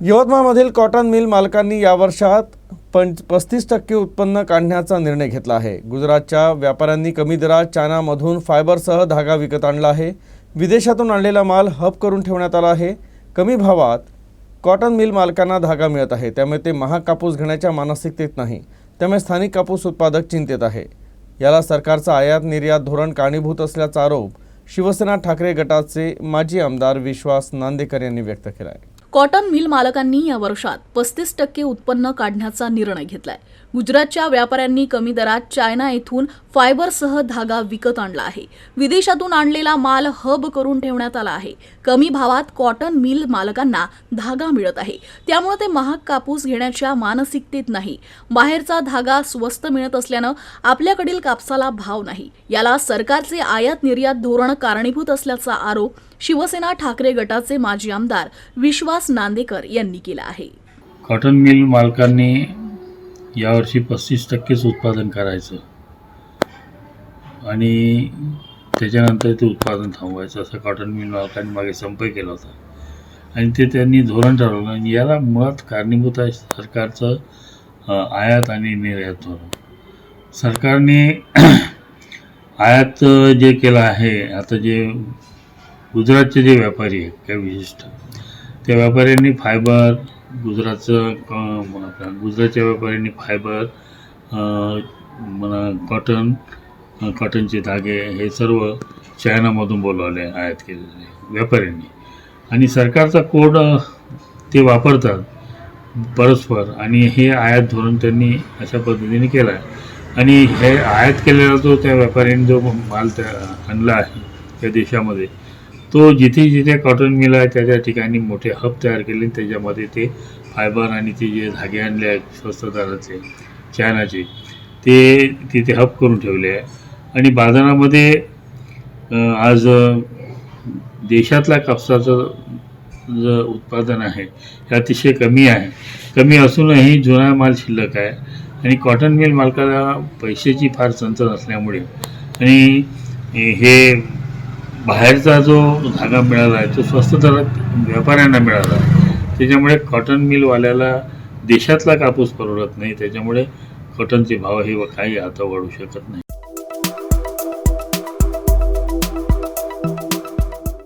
यवतमाळमधील cotton mill मालकांनी या वर्षात पंच पस्तीस टक्के उत्पन्न काढण्याचा निर्णय घेतला आहे. गुजरातच्या व्यापाऱ्यांनी कमी दरात चायनामधून फायबरसह धागा विकत आणला आहे. विदेशातून आणलेला माल हब करून ठेवण्यात आला आहे. कमी भावात कॉटन मिल मालकांना धागा मिळत आहे. त्यामुळे ते महाग कापूस घेण्याच्या मानसिकतेत नाही. त्यामुळे स्थानिक कापूस उत्पादक चिंतेत आहे. याला सरकारचं आयात निर्यात धोरण कारणीभूत असल्याचा आरोप शिवसेना ठाकरे गटाचे माजी आमदार विश्वास नांदेकर यांनी व्यक्त केला आहे कॉटन मिल मालकांनी या वर्षात पस्तीस टक्के उत्पन्न काढण्याचा निर्णय घेतलाय. गुजरातच्या व्यापाऱ्यांनी कमी दरात चायना येथून फायबरसह धागा विकत आणला आहे. विदेशातून आणलेला माल हब करून ठेवण्यात आला आहे. कमी भावात कॉटन मिल मालकांना धागा मिळत आहे. त्यामुळे ते महाग कापूस घेण्याच्या मानसिकतेत नाही. बाहेरचा धागा स्वस्त मिळत असल्यानं आपल्याकडील कापसाला भाव नाही. याला सरकारचे आयात निर्यात धोरण कारणीभूत असल्याचा आरोप शिवसेना ठाकरे गटाचे माजी आमदार विश्वास नांदेकर यांनी केला आहे. कॉटन मिल मालकांनी यावर्षी पस्तीस टक्केच उत्पादन करायचं. आणि त्याच्यानंतर ते उत्पादन थांबवायचं. असं कॉटन मिल मालकांनी मागे संप केला होता. आणि ते त्यांनी धोरण ठरवलं. आणि याला मुळात कारणीभूत आहे सरकारचं आयात आणि निर्यात धोरण. सरकारने आयात जे केलं आहे आता जे गुजरातचे जे व्यापारी आहेत काही विशिष्ट. त्या व्यापाऱ्यांनी फायबर गुजरातचं क- गुजरातच्या व्यापाऱ्यांनी फायबर म्हणा कॉटन कॉटनचे धागे हे सर्व चायनामधून बोलवले आयात केलेले व्यापाऱ्यांनी. आणि सरकारचा कोड ते वापरतात परस्पर आणि हे आयात धोरण त्यांनी अशा पद्धतीने केलं आहे आणि हे आयात केलेला जो त्या व्यापाऱ्यांनी जो माल त्या आणला आहे त्या देशामध्ये तो जिथे जिथे कॉटन मिल आहे त्या त्या ठिकाणी मोठे हब तयार केले. त्याच्यामध्ये ते फायबर आणि ते जे धागे आणले आहेत स्वस्त दराचे चायनाचे ते तिथे हब करून ठेवले आहे. आणि बाजारामध्ये आज देशातला कापसाचं जे उत्पादन आहे हे अतिशय कमी आहे. कमी असूनही जुना माल शिल्लक आहे. आणि कॉटन मिल मालकाला पैशाची फार चणचण असल्यामुळे आणि हे बाहेरचा जो धागा मिळाला आहे तो स्वस्त दरात व्यापाऱ्यांना मिळाला आहे त्याच्यामुळे कॉटन मिलवाल्याला देशातला कापूस परवडत नाही त्याच्यामुळे कॉटनचे भाव हे काही आता वाढू शकत नाही.